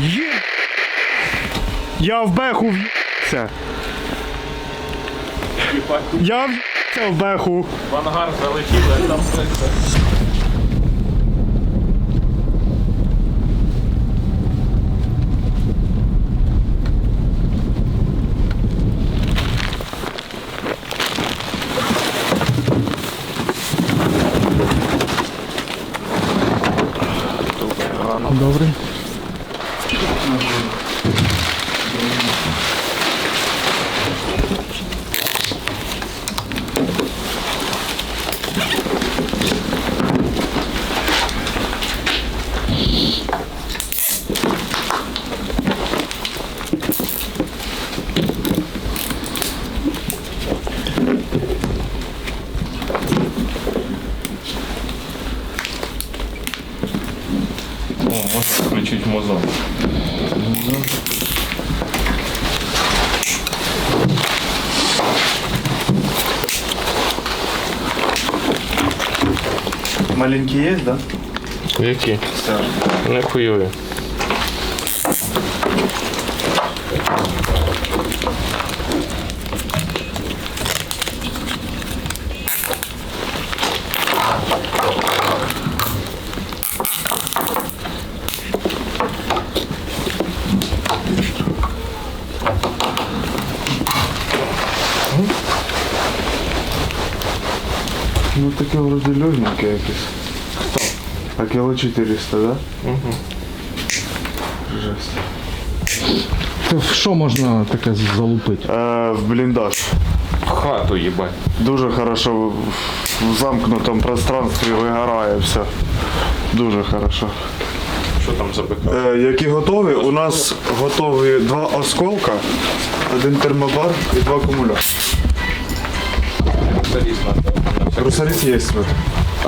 Є! Я в беху в'їбся. Я в'їбся в беху. В ангар залетіли, там все. Маленький є, да? Які? Не хуйові. Ну таке вроде легеньке якесь. А кіло 400, да? Угу. Жесть. Це в що можна таке залупити? Е, в бліндаж. Хату їбать. Дуже хорошо в, в замкнутому пространстві вигорає все. Дуже хорошо. Що там за бика? Е, які готові? У нас готові два осколка, один термобар і два акумулятора. Русаріс є.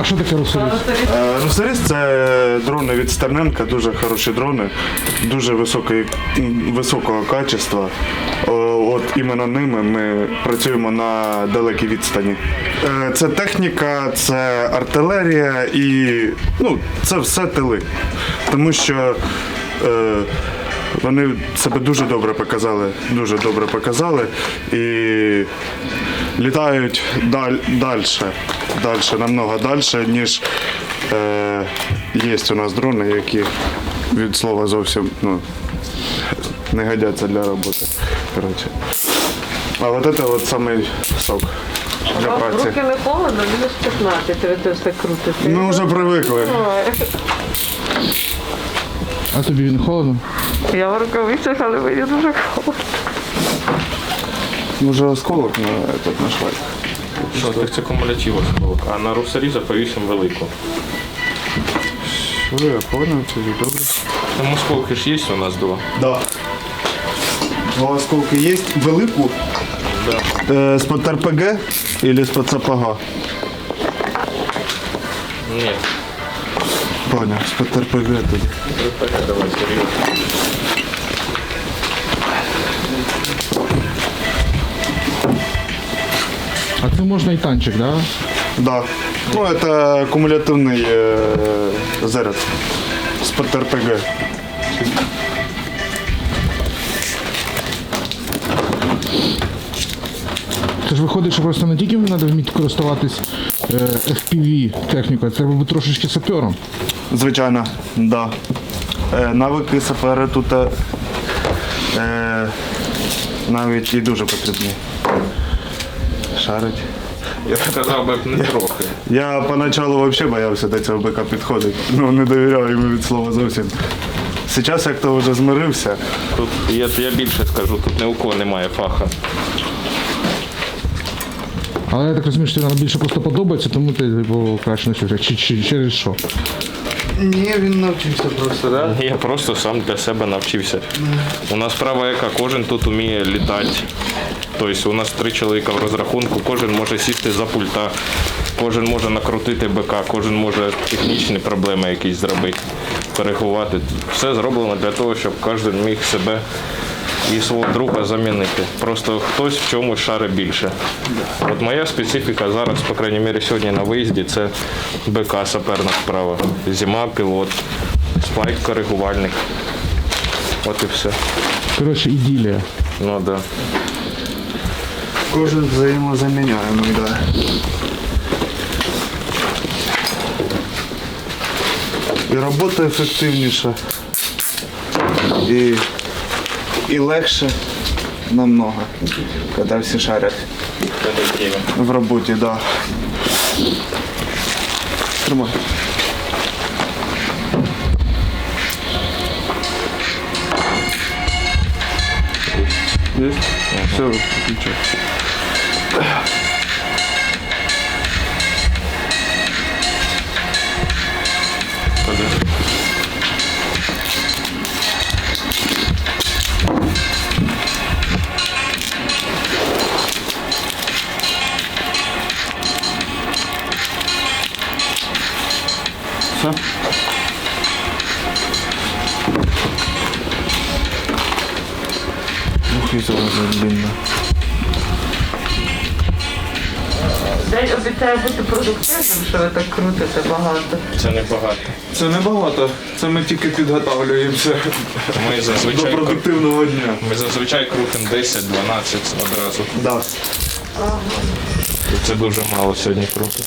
А що таке русовіт? Е, Русаріс це дрони від Стерненка, дуже хороші дрони, дуже високої, високого качества. От іменно ними ми працюємо на далекій відстані. Е, Це техніка, це артилерія і ну, це все тили. Тому що е, вони себе дуже добре показали, дуже добре показали і літають даль, далі, далі, намного далі, ніж е, є у нас дрони, які від слова зовсім ну, не годяться для роботи. Коротше. А от це от самий сок для праці. руки не холодно, мінус 15, ви це все крутите. Ми вже привикли. А тобі не холодно? Я в рукавицях, але мені дуже холодно. Може осколок на, этот, на швайк. Що так це кумулятив осколок. А на русаріза повісимо велику. Що я понял, це добре. Там осколки ж є у нас два. Да. Два осколки є. Велику? Да. Е, з-під РПГ или з-під сапога? Ні. Понял, з-під РПГ тоді. Так, давай, серйозно. А це можна і танчик, да? Да. Ну, это кумулятивний е, заряд з-під РПГ. Це ж виходить, що просто не тільки треба вміти користуватись е, FPV технікою, треба бути трошечки сапером. Звичайно, да. Е, навики сапери тут е, навіть і дуже потрібні. Шарить. Я сказав би не трохи. Я поначалу взагалі боявся до цього бика підходити. Ну, не довіряв йому від слова зовсім. Зараз як то вже змирився. Тут я, я більше скажу, тут ні у кого немає фаха. Але я так розумію, що тобі більше просто подобається, тому ти типу, краще навчився. Чи, чи через що? Ні, він навчився просто, да? Я просто сам для себе навчився. У нас справа яка, кожен тут вміє літати. Тобто у нас три чоловіка в розрахунку, кожен може сісти за пульта, кожен може накрутити БК, кожен може технічні проблеми якісь зробити, коригувати. Все зроблено для того, щоб кожен міг себе і свого друга замінити. Просто хтось в чомусь шари більше. От моя специфіка зараз, по крайній мірі, сьогодні на виїзді це БК саперна справа. Зима, пілот, спайк коригувальник. От і все. Коротше, іділія. Ну да. Кожен взаємозаміняємий, да. І робота ефективніша. І, і легше намного, коли всі шарять в роботі, да. Тримай. Есть? Все, включай. що ви так крутите багато. Це небагато. Це небагато. Це ми тільки підготовлюємося Ми до зазвичай, продуктивного дня. ми зазвичай крутимо 10-12 одразу. Да. Це дуже мало сьогодні круто.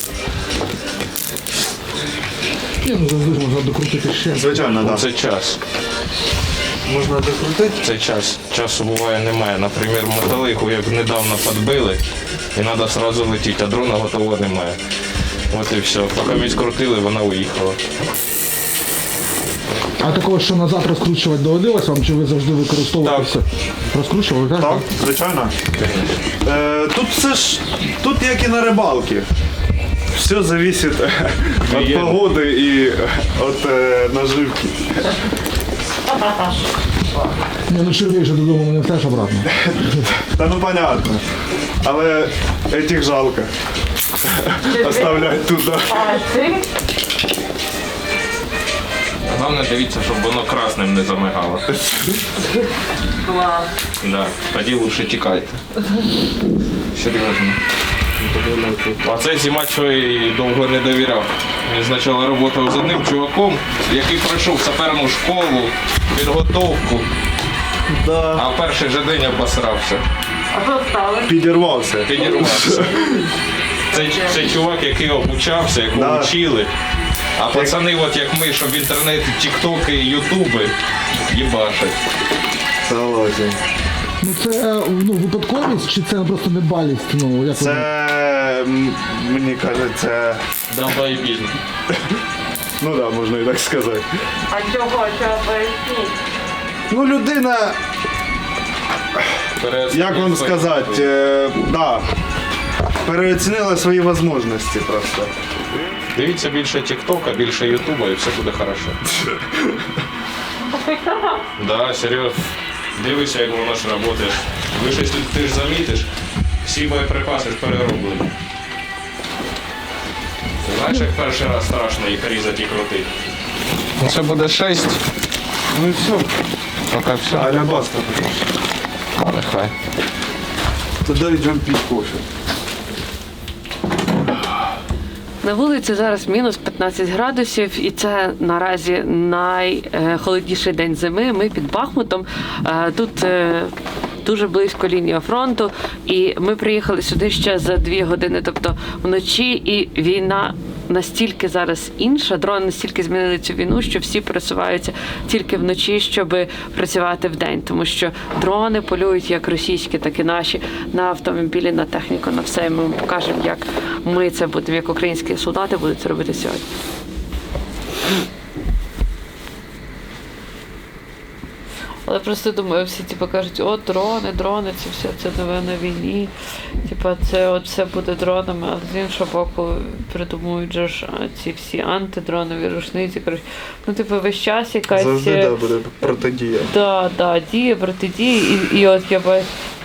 Ні, ну завжди можна докрутити ще. Звичайно, так. Це час. Можна докрутити. Це час. Часу буває немає. Наприклад, мотолиху як недавно підбили, і треба одразу летіти, а дрона готового немає. От і все. Поки ми скрутили, вона уїхала. А такого, що назад розкручувати доводилось вам, чи ви завжди використовуєте Так. все? Розкручували, так? Так, звичайно. Е, тут все ж, тут як і на рибалці. Все залежить від погоди і від е, наживки. Ні, ну червей же додому не теж обратно. Та ну понятно. Але этих жалко. Да. А ти? Головне дивіться, щоб воно красним не замигало. Клас. Да. Тоді лучше тікайте. Серйозно. А це зима, що і довго не довіряв. Він спочатку працював з одним чуваком, який пройшов саперну школу, підготовку, а перший же день обосрався. А що стало? Підірвався. Підірвався. Це, це чувак, який обучався, якого Да. вчили. А пацани, от як ми, що в інтернеті, тіктоки, ютуби, їбашать. Согласен. Ну це е, ну, випадковість, чи це просто недбалість? Ну, як Це мені кажеться, Долбоєбізм. ну да, можна і так сказати. А чого? Чого поясніть? Ну, людина, як вам сказати, е, да, переоцінила свої можливості просто. Дивіться більше тіктока, більше ютуба і все буде хорошо. Да, серйозно. Дивися, як воно ж працює. Ви щось тут ти ж замітиш, всі боєприпаси ж перероблені. Знаєш, як перший раз страшно їх різати і крутити. Ну це буде 6, Ну і все. поки все. Аля баста. Нехай. Тоді йдемо пити кофе. На вулиці зараз мінус 15 градусів, і це наразі найхолодніший день зими. Ми під Бахмутом. Е, Тут е, дуже близько лінія фронту, і ми приїхали сюди ще за дві години, тобто вночі, і війна. Настільки зараз інша, дрони настільки змінили цю війну, що всі пересуваються тільки вночі, щоб працювати вдень, тому що дрони полюють як російські, так і наші на автомобілі, на техніку, на все. І ми покажемо, як ми це будемо, як українські солдати будуть це робити сьогодні. Але просто думаю, всі типу, кажуть, о, дрони, дрони, це все це нове на війні. Типа, це от все буде дронами, але з іншого боку придумують же ж ці всі антидронові рушниці. Коротше, ну, типу, весь час якась. Завжди е, да, буде протидія. Да, да, діє, протидії. І, і от я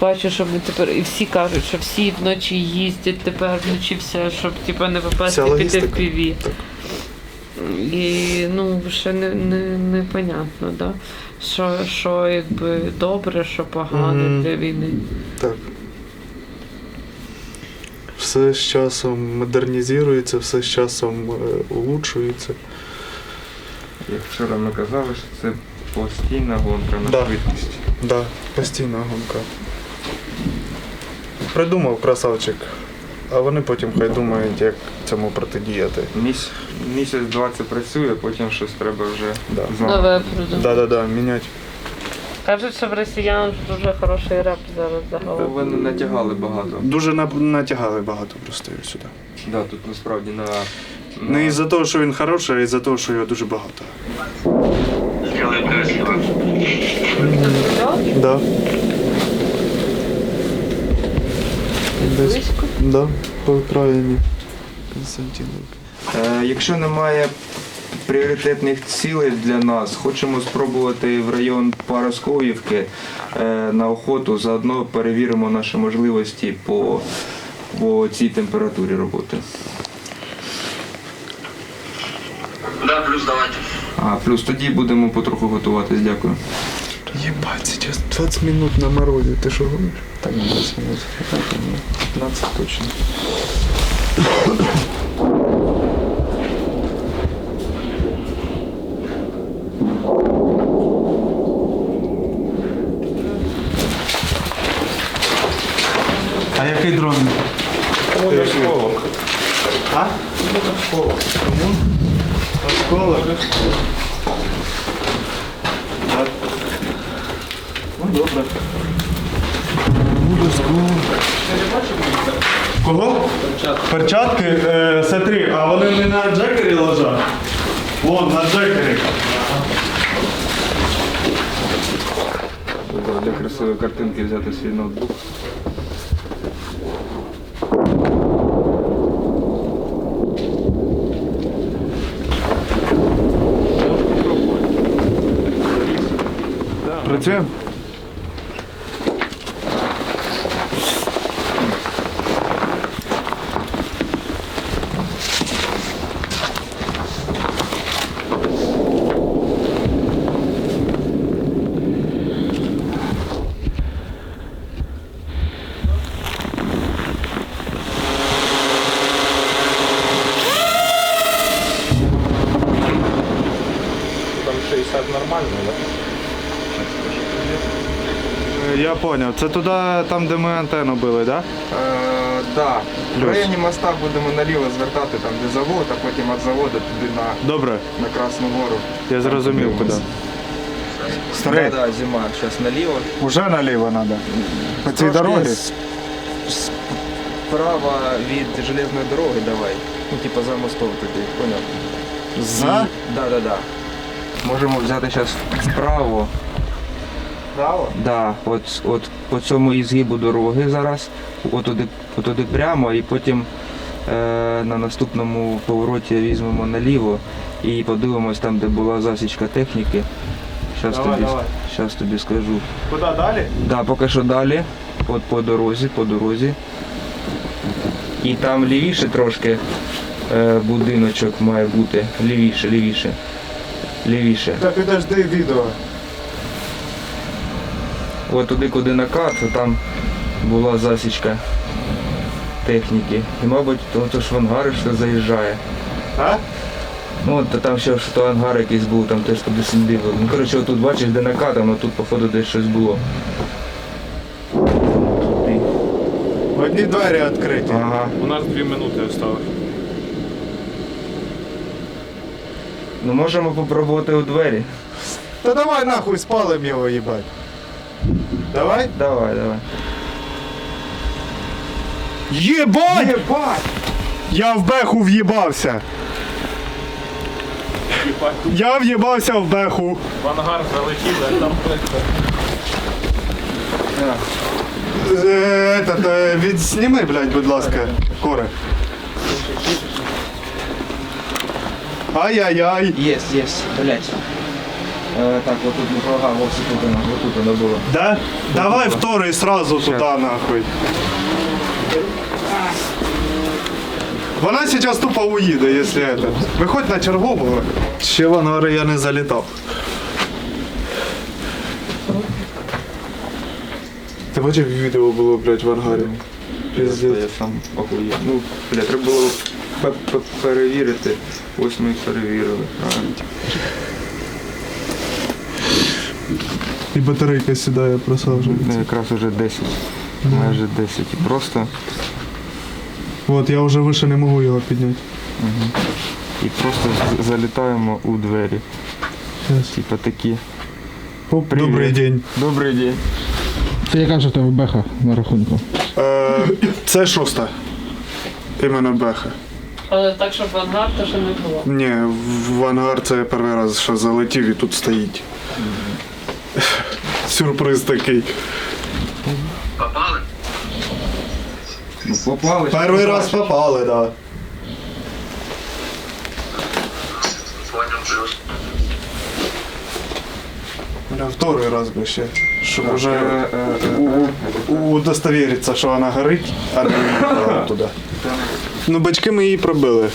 бачу, що ми тепер і всі кажуть, що всі вночі їздять тепер вночі все, щоб типу, не попасти Вся під. FPV. Так. І ну, ще не, не, непонятно, да? що, що якби добре, що погано Мгм. для війни. Так. Все з часом модернізується, все з часом е, улучшується. Як вчора ми казали, що це Постійна гонка на Да. швидкість. Да, постійна гонка. Придумав красавчик, а вони потім хай думають, як цьому протидіяти. Міс... Місяць-два це працює, потім щось треба вже Да. Нове придумав. Да-да-да, міняти. Кажуть, що в росіян дуже хороший реп зараз загалом. Вони натягали багато. Дуже на- натягали багато просто його сюди. Да, тут насправді на, Не із-за того, що він хороший, а із-за того, що його дуже багато. Да. Близько. Да, по окраїні. Константиновки. Е, якщо немає пріоритетних цілей для нас, хочемо спробувати в район Парасковівки е, на охоту, заодно перевіримо наші можливості по, по цій температурі роботи. Да, плюс давайте. А, плюс тоді будемо потроху готуватись, дякую. Єбать, сейчас 20 минут на морозі, ти що говориш? Так, 20 минут. 15 точно. А який дрон? Осколок. А? Осколок. Кому? Осколок. Ну, добре. Кого? Перчатки. Е, смотри, а вони не на джекері лежать? Вон, на джекері. Треба для красивої картинки взяти свій ноутбук. Працюємо? Там 60 нормально, да? Е, Це туди, там, де ми антенну били, так? Е, да. В Плюс. районі моста будемо наліво звертати, там де завод, а потім від заводу туди на, Добре, на Красну Гору. я зрозумів куди. Да, да, зима. Зараз наліво. Уже наліво треба. По цій Трошки дорогі? с- Справа від железної дороги давай. Ну, типа за мостом туди, поняв? За? Да, да, да. Можемо взяти зараз вправо. Право? Да, от, от по цьому ізгибу дороги зараз, отуди, отуди прямо, і потім е, на наступному повороті візьмемо наліво і подивимось там, де була засічка техніки. Щас Давай, тобі, давай. щас тобі скажу. Куди далі? Да, поки що далі, от по дорозі, по дорозі. І там лівіше трошки е, будиночок має бути. Лівіше, лівіше. Лівіше. Та підожди відео. От туди, куди накат, то там була засічка техніки. І, мабуть, то, то ж в ангари що заїжджає. А? Ну, то там ще то ангар якийсь був, там теж туди сиділи. Ну, коротше, отут бачиш, де накатано, тут, походу, десь щось було. Одні двері відкриті. Ага. У нас 2 минути осталось. Ну можемо попробувати у двері. Та давай нахуй спалим його, їбать. Давай? Давай, давай. Єбать! Єбать! Я в беху в'їбався. Я в'їбався в беху. В ангар залетіли, а там Этот, е, відсніми, блядь, будь ласка, коре. Ай-яй-яй. Єс, єс, блять. Е, так, отут не прога, ось тут вона, отут вона була. Да? Давай второй сразу туда, нахуй. Вона зараз тупо уїде, якщо это. Виходь на чергового. Ще в ангари я не залітав. Ти бачив відео було, блядь, в ангарі? Пиздец. Я сам охуєв. Ну, бля, треба було пе- пе- перевірити. Ось ми їх перевірили. Правильно. І батарейка сідає, просаджується. Ну, якраз уже 10. Майже 10. І просто, От я вже вище не можу його підняти. і просто з- залітаємо у двері. Щас. Типа такі. Оп, Привіт. добрий день. Добрий день. Це яка ж у тебе беха на рахунку? Е, це шоста. Іменно Беха. Але так, щоб в ангар, то ще не було. Ні, в ангар це я перший раз що залетів і тут стоїть. Сюрприз такий. Попали? Ну, попали. Перший раз попали, так. Да. Понял, плюс. Бля, Второй раз би ще. Щоб Е, уже е, е, у- удостовіритися, що вона горить, а не їхала туди. Ну, бачки ми її пробили.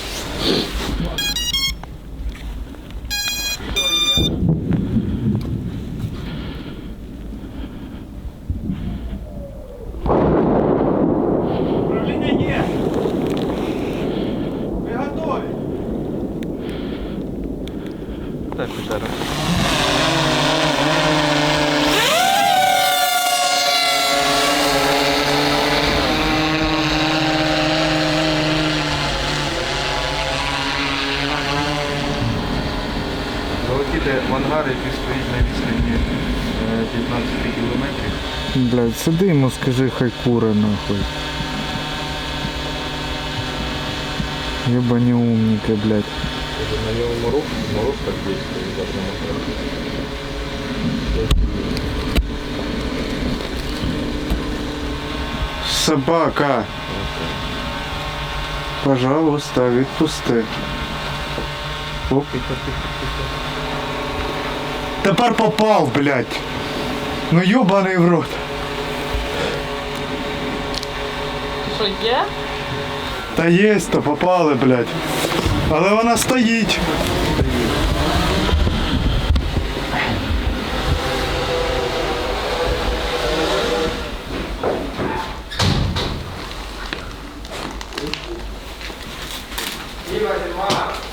Так, зараз. Залетіти в ангар, який стоїть на відстані е, 15 кілометрів. Блядь, сиди йому скажи, хай куре нахуй. Ебані умники, блядь. На ньому мороз, мороз так дійсно. Собака. Пожалуйста, відпусти. Оп. Тепер попав, блядь. Ну йобаний в рот. Що є? Та єсть, то попали, блядь. Але вона стоїть.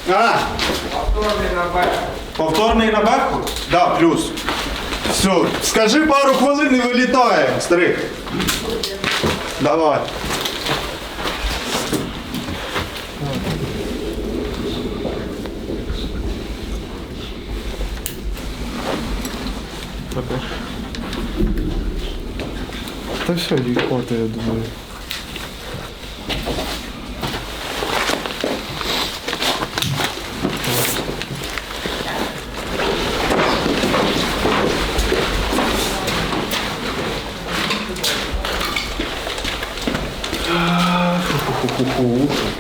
А! Повторний на беху? Да, плюс. Все. Скажи пару хвилин і вилітаємо, старик. Давай. Та все, їй я думаю.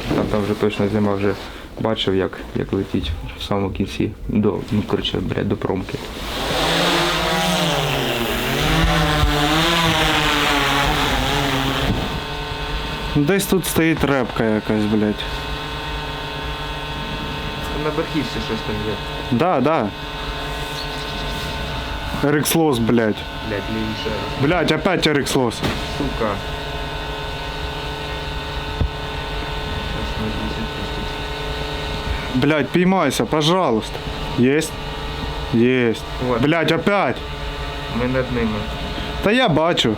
Там, там вже точно зима вже бачив, як, як летіть в самому кінці до, ну, коротше, блядь, до промки. Десь тут стоїть репка якась, блядь. На верхівці щось там є. Да, да. Ерикслос, блядь. Блядь, лівіше. Блядь, опять Ерикслос. Сука. Щас на 10 пустить. Блядь, піймайся, пожалуйста. Есть? Есть. Вот. Блядь, опять. Ми над ними. Та я бачу.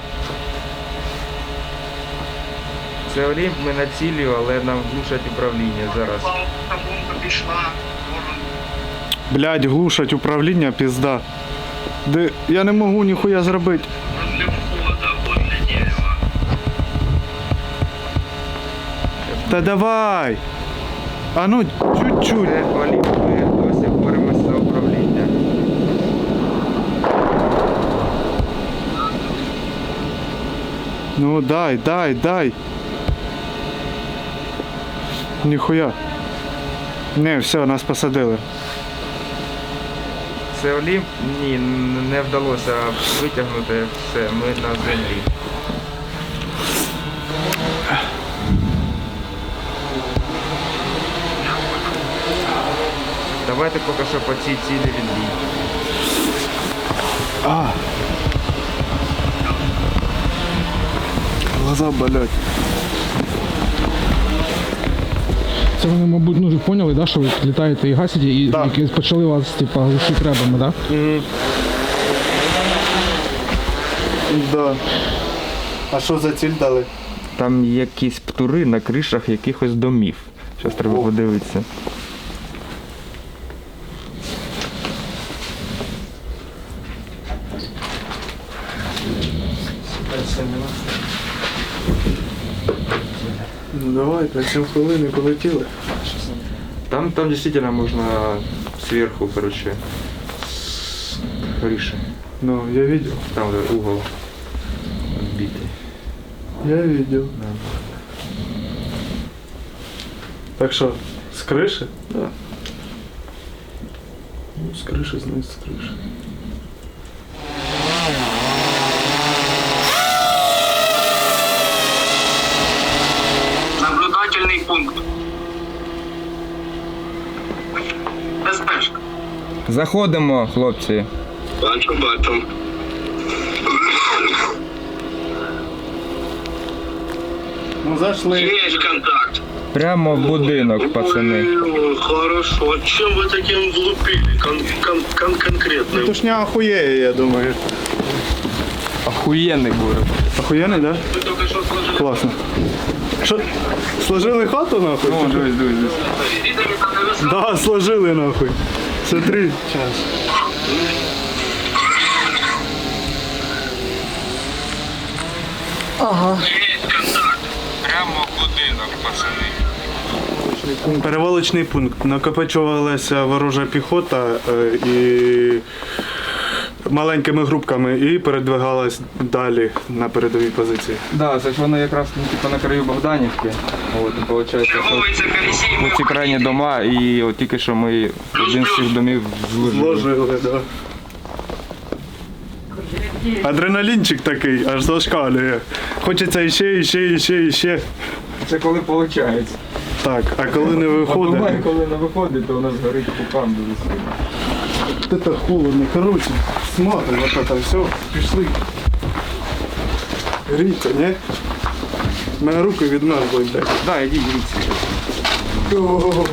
Це Олімп, ми на цілі, але нам глушать управління зараз. Блядь, глушать управління, пізда. Де я не можу ніхуя зробити. Та давай. А ну, чуть-чуть. Ми досі боремося за управління. Ну дай, дай, дай. Ніхуя. Не, все, нас посадили. Це Олімп? Ні, не вдалося витягнути все, ми на землі. Давайте поки що по цій цілі відбій. Глаза болять. Це вони, мабуть, ну, вже поняли, да, що ви літаєте і гасите, і Да. які почали вас, типа, глушити ребами, да? Да. А що за ціль дали? Там якісь птури на кришах якихось домів. Зараз треба подивитися. Ну давай, на 7 хвилин і полетіли. Там, там действительно можно сверху, короче, с крыши. Ну, я видел. Там вот угол отбитый. Я видел. Так що, з криші? Да. Ну, з криші, значить, з криші. Заходимо, хлопці. Бачу, бачу. Ну, зайшли. Есть контакт. Прямо в будинок, пацани. Ой, Хорошо. Чем вы таким влупили? Кон- кон- кон- конкретно. Тушня охуєє, я думаю. Охуєнний буде. Охуєнний, да? Вы только что сложили Класно. Що, сложили хату нахуй? О, дивись, дивись, дивись. Да, сложили нахуй. Смотри. Есть контакт. Прямо в будинок, пацани. Перевалочний пункт. Накопичувалася ворожа піхота е, і маленькими групками і передвигалась далі на передовій позиції. Да, це ж воно якраз ну, типу, на краю Богданівки. От, виходить, що Черговий колесей. ці крайні дома, і от тільки що ми один з цих домів зложили. Зложили, да. Адреналінчик такий, аж зашкалює. Хочеться іще, іще, іще, іще. Це коли виходить. Так, а коли не А виходить, коли не виходить, то у нас горить купам дуже сильно. це холодно. Коротше, смотри, вот это все, пішли. Гріться, ні? Мене руки від нас будуть, Так, Да, ідіть. О,